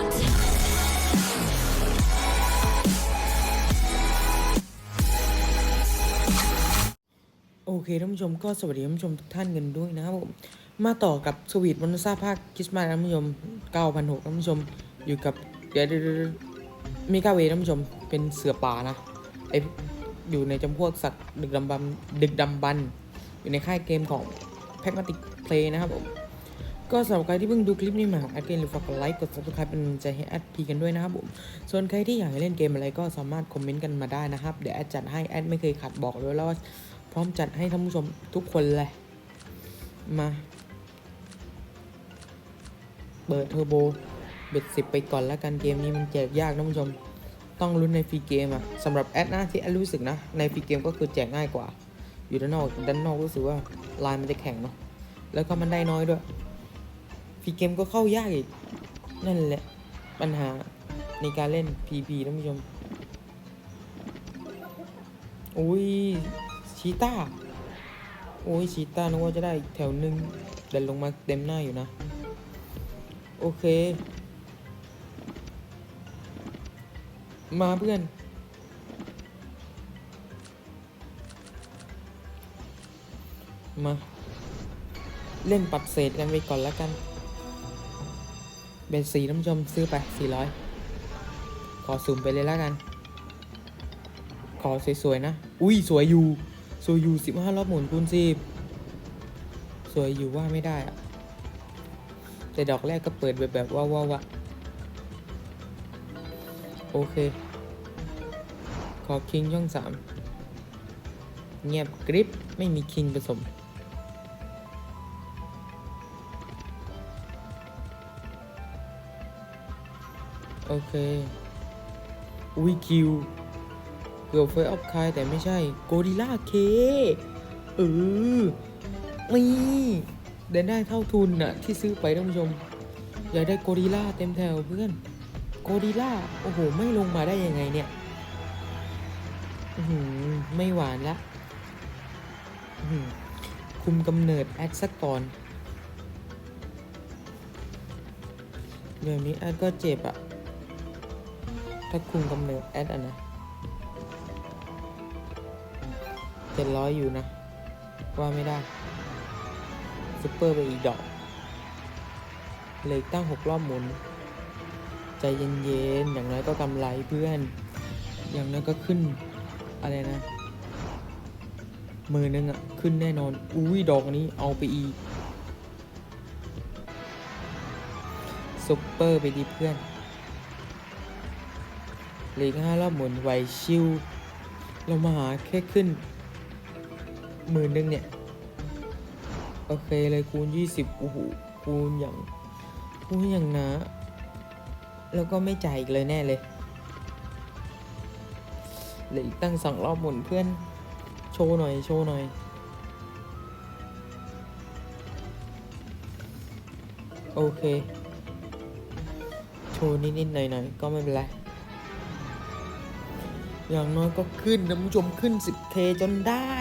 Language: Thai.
โอเคท่านผู้ชมก็สวัสดีท่านผู้ชมทุกท่านกันด้วยนะครับผมมาต่อกับสวีทวันซ่าภาคคริสต์มาสท่านผู้ชม9,600ท่านผู้ชมอยู่กับเดี๋ยวมีก้าเวท่านผู้ชมเป็นเสือป่านะไออยู่ในจำพวกสัตว์ดึกดำบรรดึกดำบรรอยู่ในค่ายเกมของ p r a g m a t i c Play นะครับผม ก็สำหรับใครที่เพิ่งดูคลิปนี้มาแอดเกมหรือฝากกดไลค์กด subscribe เป็นกำลังใจให้แอดพีกันด้วยนะครับผม ส่วนใครที่อยากให้เล่นเกมอะไรก็สามารถคอมเมนต์กันมาได้นะครับ เดี๋ยวแอดจัดให้แอดไม่เคยขัดบอกเลยแล้วว่าพร้อมจัดให้ท่านผู้ชมทุกคนเลย มา เปิดเทอร์โบเบ็ดสิบไปก่อนแล้วกันเกมนี้มันแจกยากท่านผู้ชม ต้องลุ้นในฟรีเกมอะสำหรับแอดนะที่แอดรู้สึกนะ ในฟรีเกมก็คือแจกง่ายกว่า อยู่ด้านนอกด้านนอกรู้สึกว่าลายมันจะแข็งเนาะแล้วก็มันได้น้อยด้วย ฟรีเกมก็เข้ายากอีก นั่นแหละ ปัญหาในการเล่น PP ท่านผู้ชมอุ้ยชีต้า โอ้ยชีต้านึกว่าจะได้อีกแถวหนึ่งเดินลงมาเต็มหน้าอยู่นะ โอเค มาเพื่อน มา เล่นปัดเศษกันไปก่อนแล้วกัน เป็นสีน้ำชมซื้อไป 400 ขอสุ่มไปเลยแล้วกัน ขอสวยๆนะ อุ้ยสวยอยู่ สวยอยู่สิบห้ารอบหมุนคูณสิบสวยอยู่ว่าไม่ได้อะแต่ดอกแรกก็เปิดแบบแบบว้าวว้าวะโอเค ขอคิงช่องสามเงียบกริป ไม่มีคิงผสม โอเค อุ้ยคิว เกือบเฟยออฟคายแต่ไม่ใช่ โกดิล่าเค เออนี่ได้ได้เท่าทุนน่ะ ที่ซื้อไปท่านผู้ชม อยากได้โกดิล่าเต็มแถวเพื่อน โกดิล่า โอ้โห ไม่ลงมาได้ยังไงเนี่ยอื้อหือไม่หวานละคุมกำเนิดแอดสักก่อนเดี๋ยวนี้แอดก็เจ็บอะ ถ้าคุมกำเนิดแอดอะนะเจ็ดร้อยอยู่นะ ว่าไม่ได้ซุปเปอร์ไปอีกดอก เลยตั้งหกรอบหมุน ใจเย็นๆ อย่างน้อยก็กำไรเพื่อน อย่างน้อยก็ขึ้น อะไรนะ มือนึงอะขึ้นแน่นอน อุ้ยดอกนี้เอาไปอีกซุปเปอร์ไปดีเพื่อน ลืออกห้ารอบหมุนไหวชิว เรามาหาแค่ขึ้นหมื่นหนึ่งเนี่ย โอเคเลยคูณ 20โอ้โหคูณอย่างคูณอย่างนะ แล้วก็ไม่จ่ายอีกเลยแน่เลยเหลืออีกตั้งสองรอบหมุนเพื่อน โชว์หน่อย โชว์หน่อย โอเค โชว์นิดๆหน่อยๆก็ไม่เป็นไร อย่างน้อยก็ขึ้นนะคุณผู้ชมขึ้น 10k จนได้